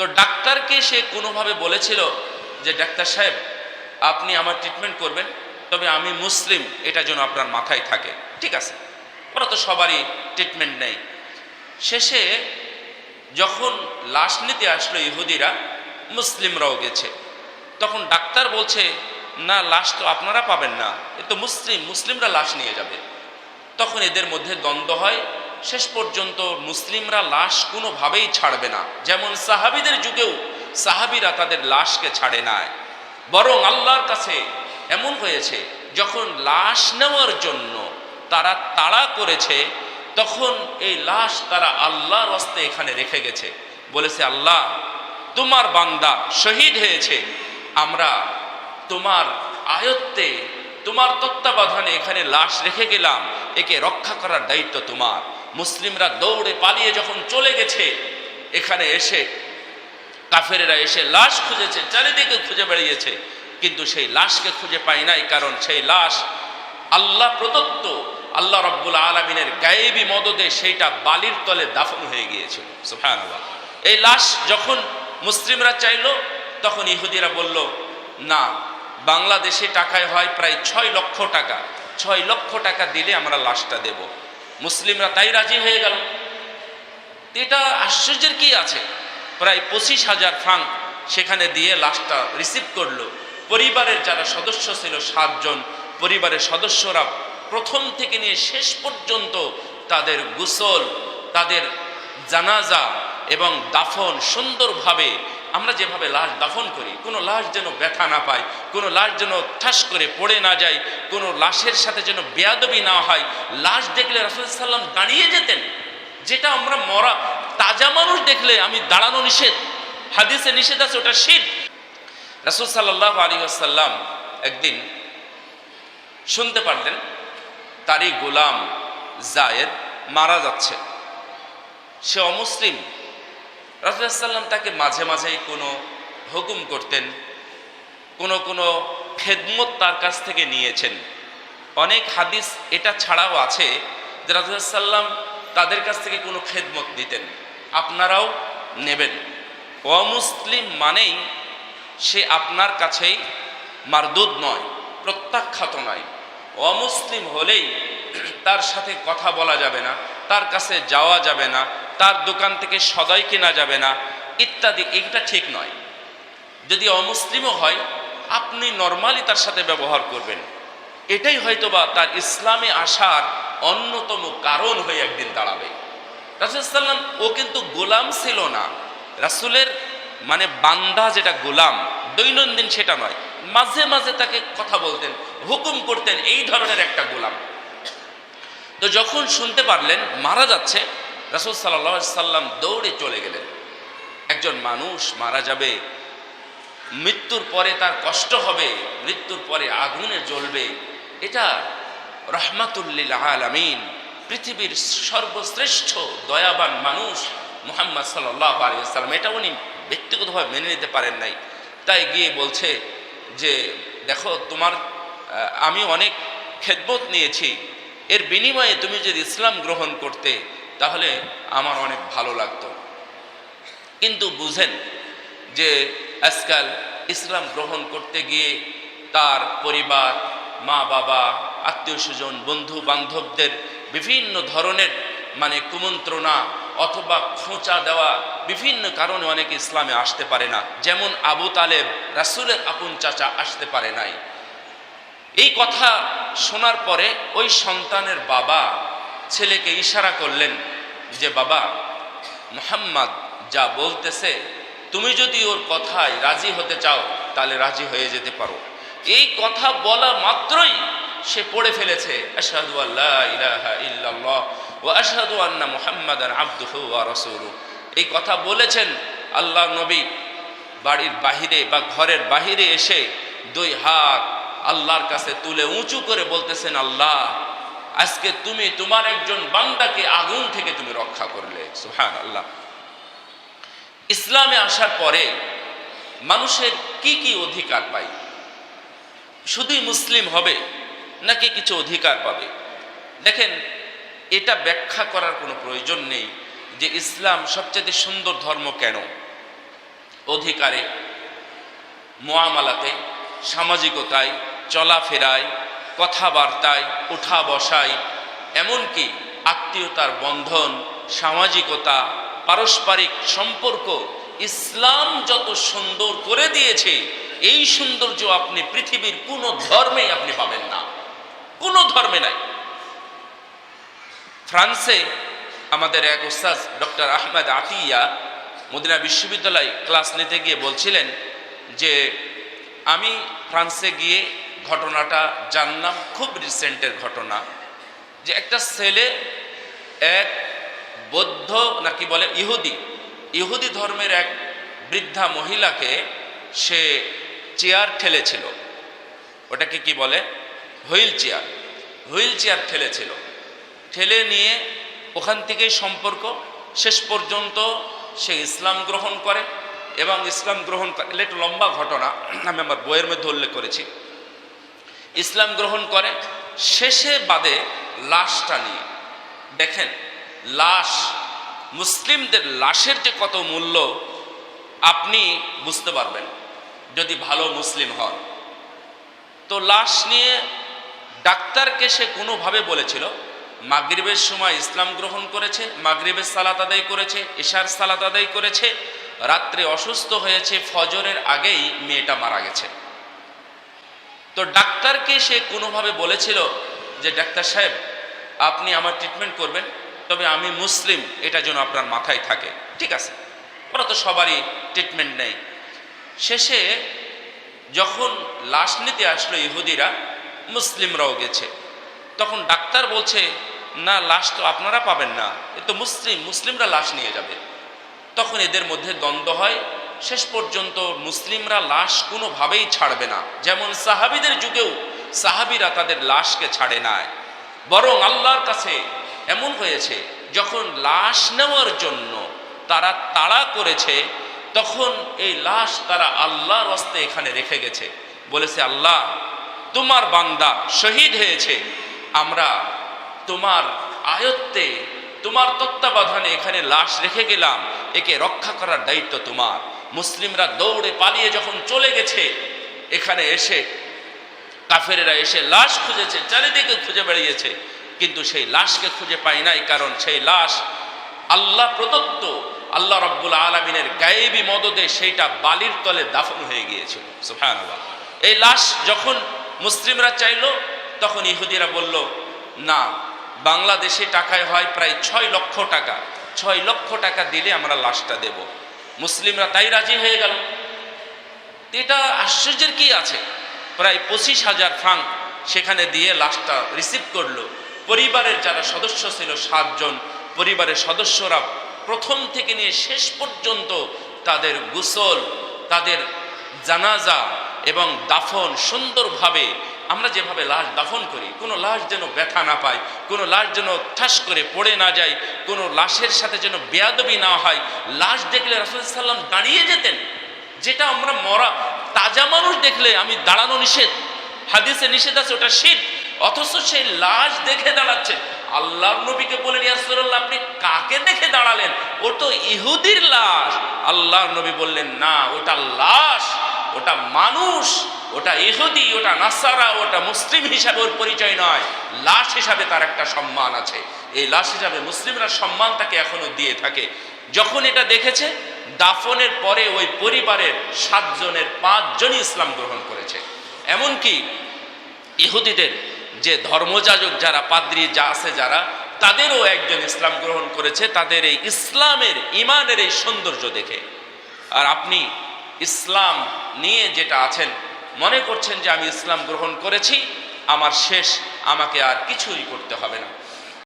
তো ডাক্তারকে সে কোনোভাবে বলেছিল যে, ডাক্তার সাহেব, আপনি আমার ট্রিটমেন্ট করবেন, তবে আমি মুসলিম, এটা যেন আপনার মাথায় থাকে। ঠিক আছে, ওরা তো সবারই ট্রিটমেন্ট নেই। শেষে যখন লাশ নিতে আসলো ইহুদিরা, মুসলিমরাও গেছে। তখন ডাক্তার বলছে, না, লাশ তো আপনারা পাবেন না, এ তো মুসলিম, মুসলিমরা লাশ নিয়ে যাবে। তখন এদের মধ্যে দ্বন্দ্ব হয় শেষ পর্যন্ত মুসলিমরা লাশ কোনোভাবেই ছাড়বে না। যেমন সাহাবিদের যুগেও সাহাবিরা তাদের লাশকে ছাড়ে নাই। বরং আল্লাহর কাছে এমন হয়েছে, যখন লাশ নেওয়ার জন্য তারা তাড়া করেছে, তখন এই লাশ তারা আল্লাহর হস্তে এখানে রেখে গেছে। বলেছে, আল্লাহ, তোমার বান্দা শহীদ হয়েছে। আমরা তোমার আয়ত্তে, তোমার তত্ত্বাবধানে এখানে লাশ রেখে গেলাম। একে রক্ষা করার দায়িত্ব তোমার। মুসলিমরা দৌড়ে পালিয়ে যখন চলে গেছে, এখানে এসে কাফেরেরা এসে লাশ খুঁজেছে, চারিদিকে খুঁজে বেড়িয়েছে। কিন্তু সেই লাশকে খুঁজে পায় নাই, কারণ সেই লাশ আল্লাহ প্রদত্ত, আল্লাহ রব্বুল আলমিনের গায়েবী মদদে সেইটা বালির তলে দাফন হয়ে গিয়েছিল। সুফায়নাল্লাহ এই লাশ যখন মুসলিমরা চাইলো, তখন ইহুদিরা বলল, না, বাংলাদেশে টাকায় হয় প্রায় ছয় লক্ষ টাকা। ছয় লক্ষ টাকা দিলে আমরা লাশটা দেব। মুসলিমরা তাই রাজি হয়ে গেল। এটা আশ্চর্যের কি আছে? প্রায় পঁচিশ হাজার ফ্রাঙ্ক সেখানে দিয়ে লাশটা রিসিভ করল। পরিবারের যারা সদস্য ছিল সাতজন, পরিবারের সদস্যরা প্রথম থেকে নিয়ে শেষ পর্যন্ত তাদের গোসল, তাদের জানাজা এবং দাফন সুন্দরভাবে আমরা যেভাবে লাশ দাফন করি, কোনো লাশ যেন ব্যথা না পায়, কোনো লাশ যেন ঠাস করে পড়ে না যায়, কোনো লাশের সাথে যেন বেয়াদবি না হয়, লাশ দেখলে রাসুল সাল্লাম দাঁড়িয়ে যেতেন। যেটা আমরা মরা, তাজা মানুষ দেখলে আমি দাঁড়ানো নিষেধ, হাদিসে নিষেধ আছে, ওটা শীত রাসুল সাল্লাহ আলী আসাল্লাম একদিন শুনতে পারলেন, তারই গোলাম জায়েদ মারা যাচ্ছে। সে অমুসলিম। রাসুলাম তাকে মাঝে মাঝেই কোনো হুকুম করতেন, কোনো কোনো খেদমত তার কাছ থেকে নিয়েছেন। অনেক হাদিস এটা ছাড়াও আছে যে রাজুসাল্লাম তাদের কাছ থেকে কোনো খেদমত নিতেন, আপনারাও নেবেন। অমুসলিম মানেই সে আপনার কাছেই মারদুদ নয়, প্রত্যাখ্যাত নয়। অমুসলিম হলেই তার সাথে কথা বলা যাবে না, তার কাছে যাওয়া যাবে না তার দোকান থেকে সদাই কেনা যাবে না, ইত্যাদি, এইটা ঠিক নয়। যদি অমুসলিমও হয়, আপনি নর্মালি তার সাথে ব্যবহার করবেন। এটাই হয়তোবা তার ইসলামে আসার অন্যতম কারণ হয়ে একদিন দাঁড়াবে। রাসুলসাল্লাম ও কিন্তু গোলাম ছিল না। রাসুলের মানে বান্দা যেটা গোলাম, দৈনন্দিন সেটা নয়। মাঝে মাঝে তাকে কথা বলতেন, হুকুম করতেন, এই ধরনের একটা গোলাম। তো যখন শুনতে পারলেন, মারা যাচ্ছে রাসুল সাল্লা সাল্লাম দৌড়ে চলে গেলেন। একজন মানুষ মারা যাবে, মৃত্যুর পরে তার কষ্ট হবে, মৃত্যুর পরে আগুনে জ্বলবে। এটা রহমাতুল্লিল আলামিন, পৃথিবীর সর্বশ্রেষ্ঠ দয়াবান মানুষ মুহাম্মদ সাল্লাহ আলিয়াল্লাম এটা উনি ব্যক্তিগতভাবে মেনে নিতে পারেন নাই। তাই গিয়ে বলছে যে, দেখো, তোমার আমি অনেক খেদমত নিয়েছি। এর বিনিময়ে তুমি যদি ইসলাম গ্রহণ করতে তাহলে আমার অনেক ভালো লাগতো। কিন্তু বুঝেন যে আজকাল ইসলাম গ্রহণ করতে গিয়ে তার পরিবার, মা বাবা, আত্মীয় স্বজন, বন্ধু বান্ধবদের বিভিন্ন ধরনের মানে কুমন্ত্রণা অথবা খোঁচা দেওয়া বিভিন্ন কারণে অনেকে ইসলামে আসতে পারে না। যেমন আবু তালেব রাসুলের আপন চাচা আসতে পারে নাই। এই কথা শোনার পরে ওই সন্তানের বাবা ছেলেকে ইশারা করলেন যে, বাবা, মোহাম্মদ যা বলতেছে, তুমি যদি ওর কথায় রাজি হতে চাও, তাহলে রাজি হয়ে যেতে পারো। এই কথা বলা মাত্রই সে পড়ে ফেলেছে, আশহাদু আল্লাহ ইলাহা ইল্লাল্লাহ ও আশহাদু আন্না মুহাম্মাদান আবদুহু ওয়া রাসূলু। এই কথা বলেছেন আল্লাহ নবী। বাড়ির বাহিরে বা ঘরের বাহিরে এসে দুই হাত আল্লাহর কাছে তুলে উঁচু করে বলতেছেন, আল্লাহ আজকে তুমি তোমার একজন বান্দাকে আগুন থেকে তুমি রক্ষা করলে। সুহান আল্লাহ ইসলামে আসার পরে মানুষের কি কি অধিকার পায়? শুধুই মুসলিম হবে নাকি কিছু অধিকার পাবে? দেখেন, এটা ব্যাখ্যা করার কোনো প্রয়োজন নেই যে ইসলাম সবচেয়ে সুন্দর ধর্ম কেন? অধিকারে মোয়ামালাতে সামাজিকতায়, চলাফেরায় কথাবার্তায় উঠা বসায় এমনকি আত্মীয়তার বন্ধন, সামাজিকতা, পারস্পরিক সম্পর্ক, ইসলাম যত সুন্দর করে দিয়েছে, এই সৌন্দর্য আপনি পৃথিবীর কোনো ধর্মে আপনি পাবেন না। কোনো ধর্মে নাই। ফ্রান্সে আমাদের এক উস্তাদ ডক্টর আহমেদ আতিয়া, মদিনা বিশ্ববিদ্যালয় ক্লাস নিতে গিয়ে বলছিলেন যে, আমি ফ্রান্সে গিয়ে ঘটনাটা জানলাম, খুব রিসেন্টের ঘটনা, যে একটা ছেলে এক বৌদ্ধ নাকি বলে, ইহুদি ইহুদি ধর্মের এক বৃদ্ধা মহিলাকে সে চেয়ার ঠেলেছিল। ওটাকে কি বলে? Wheelchair. হুইল চেয়ার ঠেলেছিল। ঠেলে নিয়ে ওখান থেকেই সম্পর্ক, শেষ পর্যন্ত সে ইসলাম গ্রহণ করে এবং ইসলাম গ্রহণ করে। এটা একটু লম্বা ঘটনা, আমি আমার বইয়ের মধ্যে উল্লেখ করেছি। ইসলাম গ্রহণ করে, শেষে বাদে লাশটা নিয়ে। দেখেন, লাশ, মুসলিমদের লাশের যে কত মূল্য, আপনি বুঝতে পারবেন যদি ভালো মুসলিম হন। তো লাশ নিয়ে ডাক্তারকে সে কোনোভাবে বলেছিল, মাগরিবের সময় ইসলাম গ্রহণ করেছে, মাগরিবের সালাত আদায় করেছে, এশার সালাত আদায় করেছে, রাত্রে অসুস্থ হয়েছে, ফজরের আগেই মেয়েটা মারা গেছে। তো ডাক্তারকে সে কোনোভাবে বলেছিল যে, ডাক্তার সাহেব, আপনি আমার ট্রিটমেন্ট করবেন, তবে আমি মুসলিম, এটা যেন আপনার মাথায় থাকে। ঠিক আছে? ওরা তো সবারই ট্রিটমেন্ট নেই শেষে যখন লাশ নিতে আসলো ইহুদিরা, মুসলিমরাও গেছে। তখন ডাক্তার বলছে, না, লাশ তো আপনারা পাবেন না, এ তো মুসলিম, মুসলিমরা লাশ নিয়ে যাবে। তখন এদের মধ্যে দ্বন্দ্ব হয় শেষ পর্যন্ত মুসলিমরা লাশ কোনোভাবেই ছাড়বে না। যেমন সাহাবিদের যুগেও সাহাবিরা তাদের লাশকে ছাড়ে নাই। বরং আল্লাহর কাছে এমন হয়েছে, যখন লাশ নেওয়ার জন্য তারা তাড়া করেছে, তখন এই লাশ তারা আল্লাহর হস্তে এখানে রেখে গেছে। বলেছে, আল্লাহ, তোমার বান্দা শহীদ হয়েছে। আমরা তোমার আয়ত্তে, তোমার তত্ত্বাবধানে এখানে লাশ রেখে গেলাম। একে রক্ষা করার দায়িত্ব তোমার। মুসলিমরা দৌড়ে পালিয়ে যখন চলে গেছে, এখানে এসে কাফেরেরা এসে লাশ খুঁজেছে, চারিদিকে খুঁজে বেড়িয়েছে। কিন্তু সেই লাশকে খুঁজে পায় নাই, কারণ সেই লাশ আল্লাহ প্রদত্ত, আল্লাহ রব্বুল আলমিনের গায়েবী মদদে সেইটা বালির তলে দাফন হয়ে গিয়েছিল। সুফায়ানুল্লাহ এই লাশ যখন মুসলিমরা চাইল, তখন ইহুদিরা বলল, না, বাংলাদেশে টাকায় হয় প্রায় ছয় লক্ষ টাকা। ছয় লক্ষ টাকা দিলে আমরা লাশটা দেব। মুসলিমরা তাই রাজি হয়ে গেল। এটা আশ্চর্যের কি আছে? প্রায় পঁচিশ হাজার ফ্রাঙ্ক সেখানে দিয়ে লাশটা রিসিভ করল। পরিবারের যারা সদস্য ছিল সাতজন, পরিবারের সদস্যরা প্রথম থেকে নিয়ে শেষ পর্যন্ত তাদের গুসল, তাদের জানাজা এবং দাফন সুন্দরভাবে আমরা যেভাবে লাশ দাফন করি, কোনো লাশ যেন ব্যথা না পায়, কোনো লাশ যেন ঠাস করে পড়ে না যায়, কোনো লাশের সাথে যেন বেয়াদবি না হয়, লাশ দেখলে রাসুল সাল্লাম দাঁড়িয়ে যেতেন। যেটা আমরা মরা, তাজা মানুষ দেখলে আমি দাঁড়ানো নিষেধ, হাদিসে নিষেধ আছে, ওটা শীত অথচ সেই লাশ দেখে দাঁড়াচ্ছে। আল্লাহ নবীকে বলেন ইয়াসুল্লাহ আপনি কাকে দেখে দাঁড়ালেন? ও তো ইহুদির লাশ। আল্লাহ নবী বললেন, না, ওটা লাশ, ওটা মানুষ। ওটা ইহুদি, ওটা নাসারা, ওটা মুসলিম হিসাবে ওর পরিচয় নয়। লাশ হিসাবে তার একটা সম্মান আছে। এই লাশ হিসাবে মুসলিমরা সম্মান তাকে এখনও দিয়ে থাকে। যখন এটা দেখেছে, দাফনের পরে ওই পরিবারের সাতজনের পাঁচজনই ইসলাম গ্রহণ করেছে। এমনকি ইহুদিদের যে ধর্মযাজক যারা, পাদ্রী যা আছে যারা, তাদেরও একজন ইসলাম গ্রহণ করেছে, তাদের এই ইসলামের, ইমানের এই সৌন্দর্য দেখে। আর আপনি ইসলাম নিয়ে যেটা আছেন মনে করছেন যে আমি ইসলাম গ্রহণ করেছি, আমার শেষ, আমাকে আর কিছুই করতে হবে না।